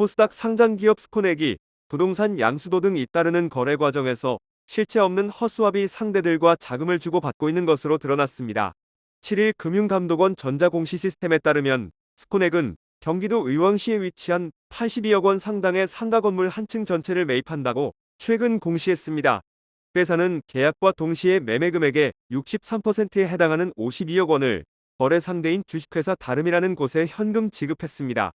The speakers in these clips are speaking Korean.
코스닥 상장 기업 스코넥이 부동산 양수도 등 잇따르는 거래 과정에서 실체 없는 허수아비 상대들과 자금을 주고 받고 있는 것으로 드러났습니다. 7일 금융감독원 전자공시 시스템에 따르면 스코넥은 경기도 의왕시에 위치한 82억 원 상당의 상가 건물 한 층 전체를 매입한다고 최근 공시했습니다. 회사는 계약과 동시에 매매 금액의 63%에 해당하는 52억 원을 거래 상대인 주식회사 다름이라는 곳에 현금 지급했습니다.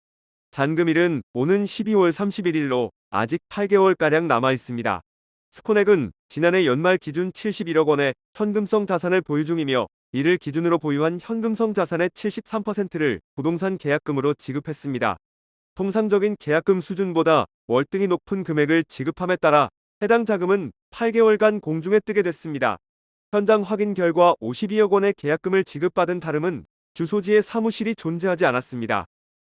잔금일은 오는 12월 31일로 아직 8개월가량 남아 있습니다. 스코넥은 지난해 연말 기준 71억 원의 현금성 자산을 보유 중이며 이를 기준으로 보유한 현금성 자산의 73%를 부동산 계약금으로 지급했습니다. 통상적인 계약금 수준보다 월등히 높은 금액을 지급함에 따라 해당 자금은 8개월간 공중에 뜨게 됐습니다. 현장 확인 결과 52억 원의 계약금을 지급받은 다름은 주소지에 사무실이 존재하지 않았습니다.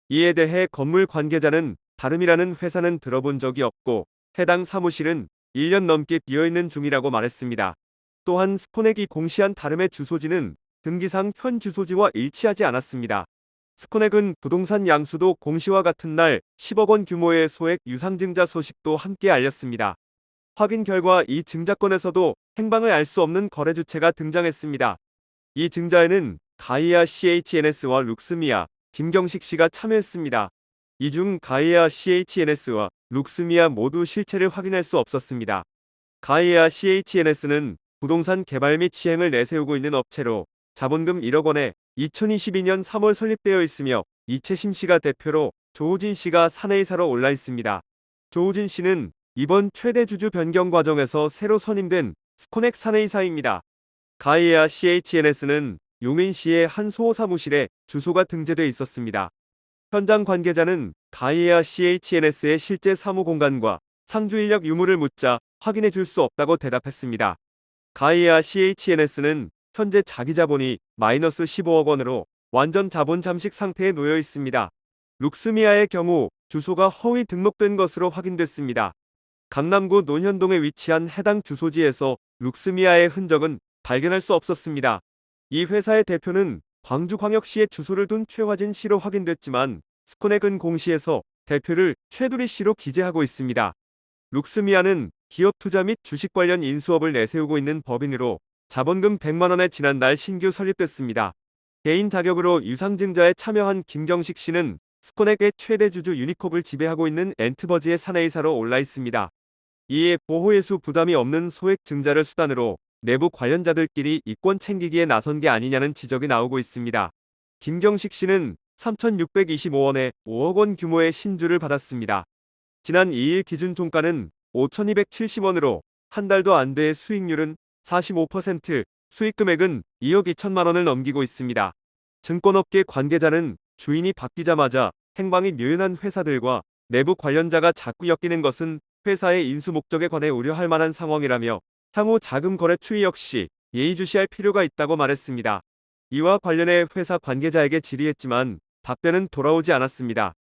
이에 대해 건물 관계자는 다름이라는 회사는 들어본 적이 없고 해당 사무실은 1년 넘게 비어있는 중이라고 말했습니다. 또한 스코넥이 공시한 다름의 주소지는 등기상 현 주소지와 일치하지 않았습니다. 스코넥은 부동산 양수도 공시와 같은 날 10억 원 규모의 소액 유상증자 소식도 함께 알렸습니다. 확인 결과 이 증자권에서도 행방을 알 수 없는 거래 주체가 등장했습니다. 이 증자에는 가이아 CHNS와 룩스미아, 김경식 씨가 참여했습니다. 이 중 가이아 CHNS와 룩스미아 모두 실체를 확인할 수 없었습니다. 가이아 CHNS는 부동산 개발 및 시행을 내세우고 있는 업체로 자본금 1억 원에 2022년 3월 설립되어 있으며 이채심 씨가 대표로 조우진 씨가 사내이사로 올라 있습니다. 조우진 씨는 이번 최대 주주 변경 과정에서 새로 선임된 스코넥 사내이사입니다. 가이아 CHNS는 용인시의 한 소호 사무실에 주소가 등재돼 있었습니다. 현장 관계자는 가이아 CHNS의 실제 사무 공간과 상주 인력 유무를 묻자 확인해 줄 수 없다고 대답했습니다. 가이아 CHNS는 현재 자기 자본이 마이너스 15억 원으로 완전 자본 잠식 상태에 놓여 있습니다. 룩스미아의 경우 주소가 허위 등록된 것으로 확인됐습니다. 강남구 논현동에 위치한 해당 주소지에서 룩스미아의 흔적은 발견할 수 없었습니다. 이 회사의 대표는 광주광역시에 주소를 둔 최화진 씨로 확인됐지만 스코넥은 공시에서 대표를 최두리 씨로 기재하고 있습니다. 룩스미아는 기업 투자 및 주식 관련 인수업을 내세우고 있는 법인으로 자본금 100만원에 지난달 신규 설립됐습니다. 개인 자격으로 유상증자에 참여한 김경식 씨는 스코넥의 최대 주주 유니콥을 지배하고 있는 엔트버지의 사내이사로 올라 있습니다. 이에 보호예수 부담이 없는 소액 증자를 수단으로 내부 관련자들끼리 이권 챙기기에 나선 게 아니냐는 지적이 나오고 있습니다. 김경식 씨는 3,625원에 5억 원 규모의 신주를 받았습니다. 지난 2일 기준 종가는 5,270원으로 한 달도 안 돼 수익률은 45%, 수익 금액은 2억 2천만 원을 넘기고 있습니다. 증권업계 관계자는 주인이 바뀌자마자 행방이 묘연한 회사들과 내부 관련자가 자꾸 엮이는 것은 회사의 인수 목적에 관해 우려할 만한 상황이라며 향후 자금 거래 추이 역시 예의주시할 필요가 있다고 말했습니다. 이와 관련해 회사 관계자에게 질의했지만 답변은 돌아오지 않았습니다.